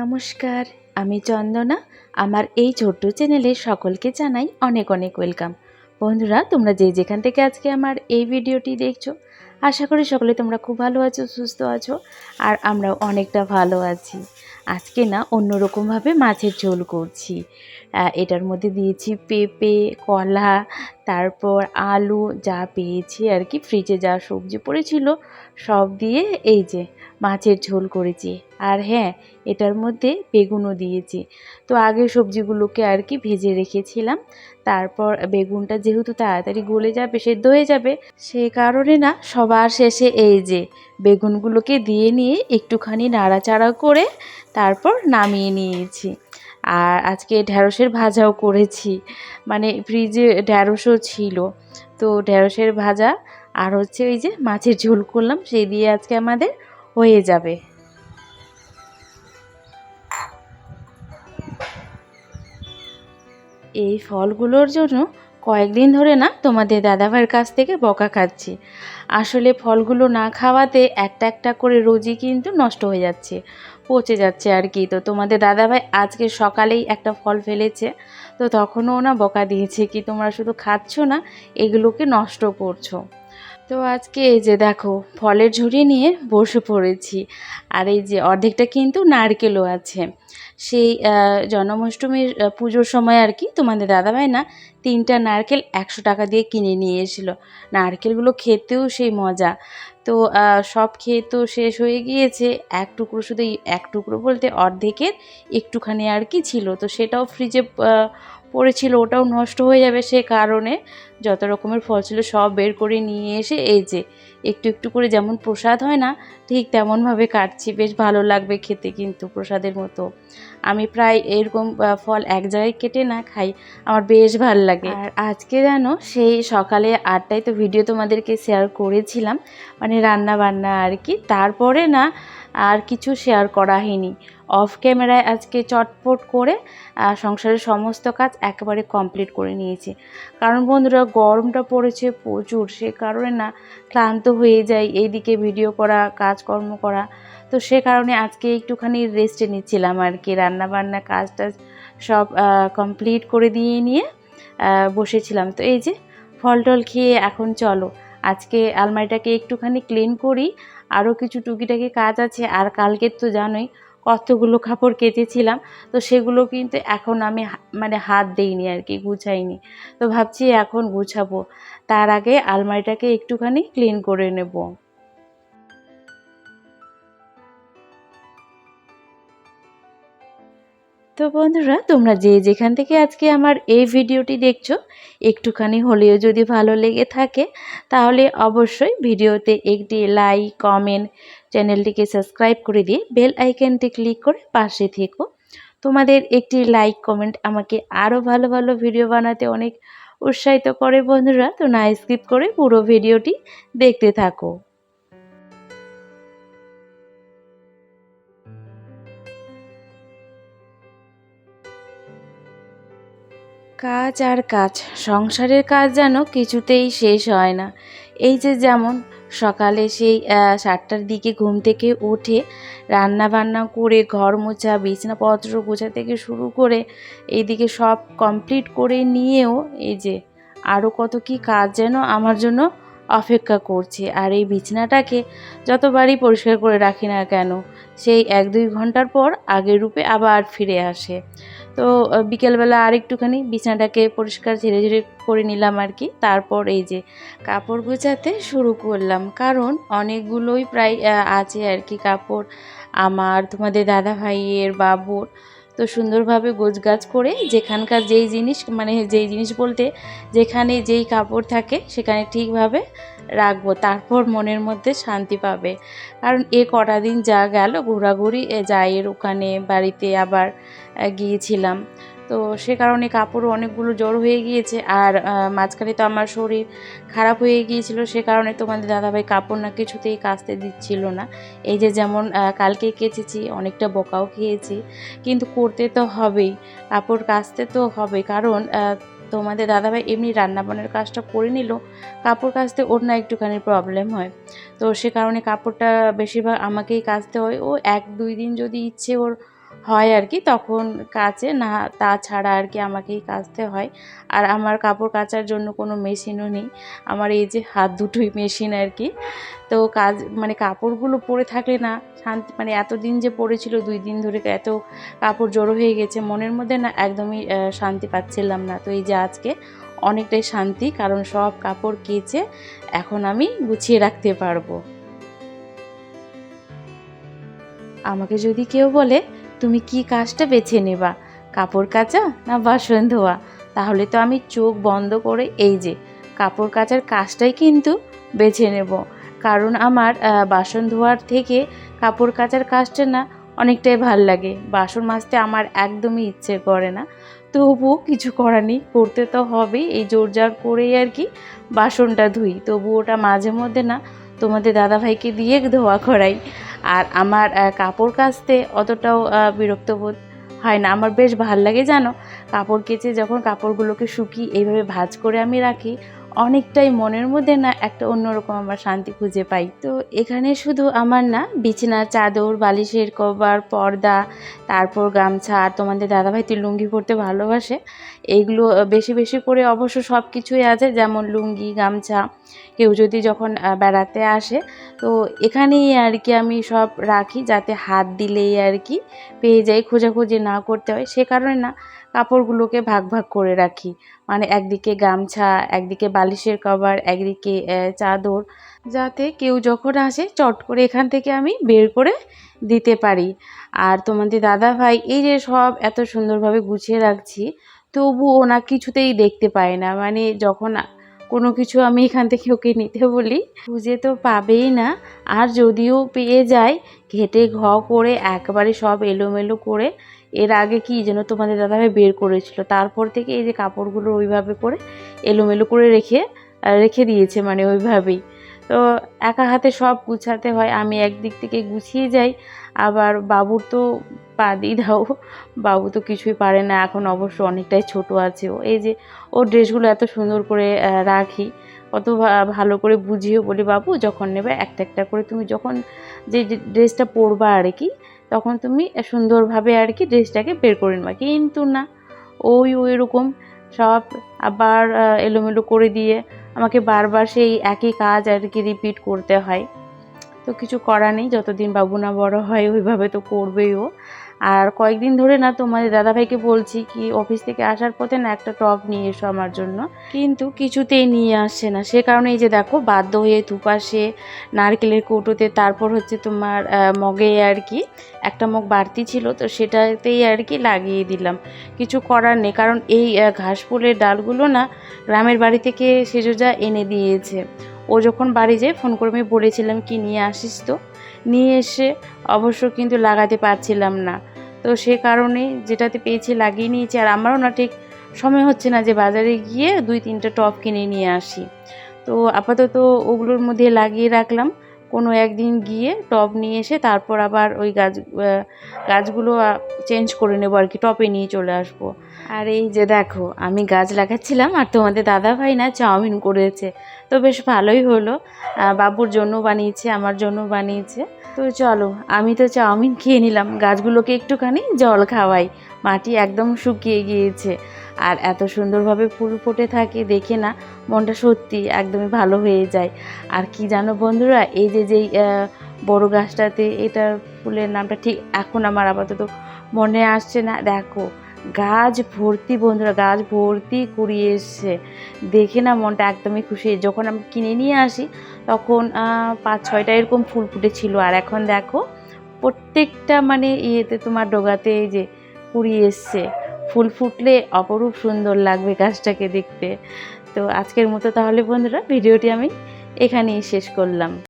নমস্কার, আমি চন্দনা। আমার এই ছোট্ট চ্যানেলে সকলকে জানাই অনেক অনেক ওয়েলকাম। বন্ধুরা, তোমরা যে যেখান থেকে আজকে আমার এই ভিডিওটি দেখছ, আশা করি সকলে তোমরা খুব ভালো আছো, সুস্থ আছো, আর আমরাও অনেকটা ভালো আছি। আজকে না, অন্যরকমভাবে মাছের ঝোল করছি। এটার মধ্যে দিয়েছি পেঁপে, কলা তারপর আলু যা পেয়েছি আর কি ফ্রিজে যা সবজি পড়েছিল, সব দিয়ে এই যে মাছের ঝোল করেছি। আর হ্যাঁ এটার মধ্যে বেগুনও দিয়েছি। তো আগে সবজিগুলোকে আর কি ভেজে রেখেছিলাম। তারপর বেগুনটা যেহেতু তাড়াতাড়ি গলে যাবে, সেদ্ধ হয়ে যাবে সেই কারণে না সবার শেষে এই যে বেগুনগুলোকে দিয়ে নিয়ে একটুখানি নাড়াচাড়া করে তারপর নামিয়ে নিয়েছি। আর আজকে ঢ্যাঁড়সের ভাজাও করেছি। মানে ফ্রিজে ঢ্যাঁড়সও ছিল। তো ঢ্যাঁড়সের ভাজা আর হচ্ছে ওই যে মাছের ঝোল করলাম, সেই দিয়ে আজকে আমাদের হয়ে যাবে। এই ফলগুলোর জন্য কয়েকদিন ধরে না তোমাদের দাদাভাইয়ের কাছ থেকে বকা খাচ্ছি। আসলে ফলগুলো না খাওয়াতে একটা একটা করে রোজই কিন্তু নষ্ট হয়ে যাচ্ছে, পচে যাচ্ছে আর কি। তো তোমাদের দাদাভাই আজকে সকালেই একটা ফল ফেলেছে, তো তখনও না বকা দিয়েছে কি তোমরা শুধু খাচ্ছ না, এগুলোকে নষ্ট করছ। তো আজকে এই যে দেখো, ফলের ঝুড়ি নিয়ে বসে পড়েছি। আর এই যে অর্ধেকটা কিন্তু নারকেলও আছে। সেই জন্মাষ্টমীর পুজোর সময় আর কি তোমাদের দাদাভাই না তিনটা নারকেল একশো টাকা দিয়ে কিনে নিয়ে এসেছিল। নারকেলগুলো খেতেও সেই মজা। তো সব খেয়ে তো শেষ হয়ে গিয়েছে। এক টুকরো শুধু এক টুকরো বলতে অর্ধেকের একটুখানি আর কি ছিল। তো সেটাও ফ্রিজে পড়েছিল, ওটাও নষ্ট হয়ে যাবে সে কারণে। যত রকমের ফল ছিল সব বের করে নিয়ে এসে এই যে একটু একটু করে যেমন প্রসাদ হয় না, ঠিক তেমনভাবে কাটছি। বেশ ভালো লাগবে খেতে কিন্তু প্রসাদের মতো। আমি প্রায় এরকম ফল এক জায়গায় কেটে না খাই, আমার বেশ ভালো লাগে। আর আজকে জানো সেই সকালে আটটায় তো ভিডিও তোমাদেরকে শেয়ার করেছিলাম মানে রান্না বান্না আর কি। তারপরে না আর কিছু শেয়ার করা হয়নি। অফ ক্যামেরায় আজকে চটপট করে সংসারের সমস্ত কাজ একেবারে কমপ্লিট করে নিয়েছি। কারণ বন্ধুরা, গরমটা পড়েছে প্রচুর, সে কারণে না ক্লান্ত হয়ে যায় এইদিকে ভিডিও করা, কাজকর্ম করা। তো সে কারণে আজকে একটুখানি রেস্টে নিচ্ছিলাম আর কি। রান্নাবান্না কাজ টাজ সব কমপ্লিট করে দিয়ে নিয়ে বসেছিলাম। তো এই যে ফল টল খেয়ে এখন চলো। আজকে আলমারিটাকে একটুখানি ক্লিন করি। আরও কিছু টুকিটাকি কাজ আছে। আর কালকের তো জানোই কতগুলো কাপড় কেটেছিলাম, তো সেগুলো কিন্তু এখন আমি মানে হাত দেইনি আর কি, গুছাইনি। তো ভাবছি এখন গুছাবো। তার আগে আলমারিটাকে একটুখানি ক্লিন করে নেব। তো বন্ধুরা, তোমরা যে যেখান থেকে আজকে আমার এই ভিডিওটি দেখছ, একটুখানি হলেও যদি ভালো লেগে থাকে, তাহলে অবশ্যই ভিডিওতে একটি লাইক, কমেন্ট চ্যানেলটিকে সাবস্ক্রাইব করে দিয়ে বেল আইকনটি ক্লিক করে পাশে থেকো। তোমাদের একটি লাইক, কমেন্ট আমাকে আরও ভালো ভালো ভিডিও বানাতে অনেক উৎসাহিত করে বন্ধুরা। তো না স্কিপ করে পুরো ভিডিওটি দেখতে থাকো। কাজ আর কাজ, সংসারের কাজ যেন কিছুতেই শেষ হয় না। এই যে যেমন সকালে সেই সাতটার দিকে ঘুম থেকে উঠে রান্না বান্না করে ঘর মোছা, বিছনাপত্র গোছা থেকে শুরু করে এইদিকে সব কমপ্লিট করে নিয়েও এই যে আরও কত কি কাজ যেন আমার জন্য অপেক্ষা করছে। আর এই বিছানাটাকে যতবারই পরিষ্কার করে রাখি না কেন, সেই এক দুই ঘণ্টার পর আগের রূপে আবার ফিরে আসে। তো বিকেলবেলা আর একটুখানি বিছানাটাকে পরিষ্কার ঝেড়ে ঝেড়ে করে নিলাম আর কি। তারপর এই যে কাপড় গোছাতে শুরু করলাম। কারণ অনেকগুলোই প্রায় আছে আর কি কাপড়। আমার তোমাদের দাদা ভাইয়ের বাবুর তো সুন্দরভাবে গোছগাছ করে যেখানকার যেই জিনিস মানে যেই জিনিস বলতে যেখানে যেই কাপড় থাকে সেখানে ঠিকভাবে রাখব। তারপর মনের মধ্যে শান্তি পাবে। কারণ এ কটা দিন যা গেল, ঘোরাঘুরি যাই এর ওখানে বাড়িতে আবার গিয়েছিলাম। তো সে কারণে কাপড়ও অনেকগুলো জড়ো হয়ে গিয়েছে। আর মাঝখানে তো আমার শরীর খারাপ হয়ে গিয়েছিল, সে কারণে তোমাদের দাদাভাই কাপড় না কিছুতেই কাচতে দিচ্ছিল না। এই যে যেমন কালকে কেচেছি, অনেকটা বকাও খেয়েছি, কিন্তু করতে তো হবেই, কাপড় কাচতে তো হবে। কারণ তোমাদের দাদাভাই এমনি রান্নাবান্নার কাজটা করে নিল, কাপড় কাচতে ওর না একটুখানি প্রবলেম হয়। তো সে কারণে কাপড়টা বেশিরভাগ আমাকেই কাচতে হয়। ও এক দুই দিন যদি ইচ্ছে ওর হয় আর কি, তখন কাচে। না তাছাড়া আর কি আমাকেই কাচতে হয়। আর আমার কাপড় কাচার জন্য কোনো মেশিনও নেই। আমার এই যে হাত দুটোই মেশিন আর কি। তো কাজ মানে কাপড়গুলো পরে থাকলে না, শান্তি মানে এতদিন যে পড়েছিল, দুই দিন ধরে এত কাপড় জড়ো হয়ে গেছে, মনের মধ্যে না একদমই শান্তি পাচ্ছিলাম না। তো এই যে আজকে অনেকটাই শান্তি, কারণ সব কাপড় কেচে এখন আমি গুছিয়ে রাখতে পারব। আমাকে যদি কেউ বলে তুমি কি কাজটা বেছে নেবা? কাপড় কাচা না বাসন ধোয়া? তাহলে তো আমি চোখ বন্ধ করে এই যে, কাপড় কাচার কাজটাই কিন্তু বেছে নেব। কারণ আমার বাসন ধোয়ার থেকে কাপড় কাচার কাজটা না অনেকটাই ভালো লাগে। বাসন মাজতে আমার একদমই ইচ্ছে করে না। তবুও কিছু করার নেই, করতে তো হবেই। এই জোরজার করেই আর কি বাসনটা ধুই। তবু ওটা মাঝে মধ্যে না তোমাদের দাদাভাইকে দিয়ে ধোয়া করাই। আর আমার কাপড় কাচতে অতটাও বিরক্ত বোধ হয় না। আমার বেশ ভালো লাগে, জানো? কাপড় কেচে যখন কাপড়গুলোকে শুকি এইভাবে ভাজ করে আমি রাখি অনেকটাই মনের মধ্যে না একটা অন্যরকম আমার শান্তি খুঁজে পাই। তো এখানে শুধু আমার না, বিছানার চাদর, বালিশের কভার, পর্দা, তারপর গামছা, আর তোমাদের দাদাভাই তো লুঙ্গি পরতে ভালোবাসে। এইগুলো বেশি বেশি করে অবশ্য সব কিছুই আছে, যেমন লুঙ্গি, গামছা। কেউ যদি যখন বেড়াতে আসে, তো এখানেই আর কি আমি সব রাখি, যাতে হাত দিলেই আর কি পেয়ে যাই, খোঁজাখুঁজি না করতে হয়। সে কারণে না কাপড়গুলোকে ভাগ ভাগ করে রাখি। মানে একদিকে গামছা, একদিকে বালিশের কভার, একদিকে চাদর, যাতে কেউ যখন আসে চট করে এখান থেকে আমি বের করে দিতে পারি। আর তোমাদের দাদা ভাই, এই যে সব এত সুন্দরভাবে গুছিয়ে রাখছি, তবুও না কিছুতেই দেখতে পায় না। মানে যখন কোনো কিছু আমি এখান থেকে ওকে নিতে বলি, খুঁজে তো পাবেই না। আর যদিও পেয়ে যায়, ঘেটে ঘ করে একবারে সব এলোমেলো করে এর আগে কি যেন তোমাদের দাদাভাই বের করেছিল? তারপর থেকে এই যে কাপড়গুলো ওইভাবে করে এলোমেলো করে রেখে রেখে দিয়েছে মানে ওইভাবেই। তো একা হাতে সব গুছাতে হয়, আমি একদিক থেকে গুছিয়ে যাই, আবার বাবুর তো বাদই দাও, বাবু তো কিছুই পারে না, এখন অবশ্য অনেকটাই ছোট আছে ও। এই যে ওর ড্রেসগুলো এত সুন্দর করে রাখি ভা- ভালো করে বুঝিয়েও বলি, বাবু যখন নেবে একটা একটা করে তুমি যখন যে ড্রেসটা পরবা আর কি তখন তুমি সুন্দরভাবে আর কি ড্রেসটাকে বের করে নেবা। কিন্তু না, ওই ওই রকম সব আবার এলোমেলো করে দিয়ে আমাকে বারবার সেই একই কাজ আর কি রিপিট করতে হয়। তো কিছু করা নেই, যতদিন বাবু না বড় হয়, ওইভাবে তো করবেই ও আর কয়েকদিন ধরে না তোমাদের দাদাভাইকে বলছি কি অফিস থেকে আসার পথে না একটা টপ নিয়ে এসো আমার জন্য। কিন্তু কিছুতেই নিয়ে আসছে না। সে কারণে এই যে দেখো, বাধ্য হয়ে ধুপাশে নারকেলের কৌটোতে তারপর হচ্ছে তোমার মগে আর কি একটা মগ বাড়তি ছিল, তো সেটাতেই আর কি লাগিয়ে দিলাম। কিছু করার নেই, কারণ এই ঘাস ফুলের ডালগুলো না গ্রামের বাড়ি থেকে সেজোজা এনে দিয়েছে। ও যখন বাড়ি যায়, ফোন করে আমি বলেছিলাম, কি নিয়ে আসিস তো? নিয়ে এসে অবশ্য কিন্তু লাগাতে পারছিলাম না। তো সে কারণে যেটাতে পেয়েছি লাগিয়ে নিয়েছি। আর আমারও না ঠিক সময় হচ্ছে না যে বাজারে গিয়ে দুই তিনটা টপ কিনে নিয়ে আসি। তো আপাতত ওগুলোর মধ্যে লাগিয়ে রাখলাম। কোনো একদিন গিয়ে টব নিয়ে এসে তারপর আবার ওই গাছ গাছগুলো চেঞ্জ করে নেব আর কি, টপে নিয়ে চলে আসব। আর এই যে দেখো, আমি গাছ লাগাচ্ছিলাম আর তোমাদের দাদা ভাই না চাউমিন করেছে। তো বেশ ভালোই হলো। বাবুর জন্য বানিয়েছে, আমার জন্য বানিয়েছে। তো চলো, আমি তো চাউমিন খেয়ে নিলাম। গাছগুলোকে একটুখানি জল খাওয়াই। মাটি একদম শুকিয়ে গিয়েছে। আর এত সুন্দরভাবে ফুল ফুটে থাকে দেখে না মনটা সত্যি একদমই ভালো হয়ে যায়। আর কি জানো বন্ধুরা, এই যে যেই বড় গাছটাতে এটার ফুলের নামটা ঠিক এখন আমার আপাতত মনে আসছে না। দেখো, গাছ ভর্তি বন্ধুরা, গাছ ভর্তি কুড়িয়ে এসছে। দেখে না মনটা একদমই খুশি যখন আমি কিনে নিয়ে আসি, তখন পাঁচ ছয়টা এরকম ফুল ফুটেছিল। আর এখন দেখো, প্রত্যেকটা মানে ইয়েতে তোমার ডোগাতে এই যে কুড়িয়ে এসছে। ফুল ফুটলে অপরূপ সুন্দর লাগবে গাছটাকে দেখতে। তো আজকের মতো তাহলে বন্ধুরা, ভিডিওটি আমি এখানেই শেষ করলাম।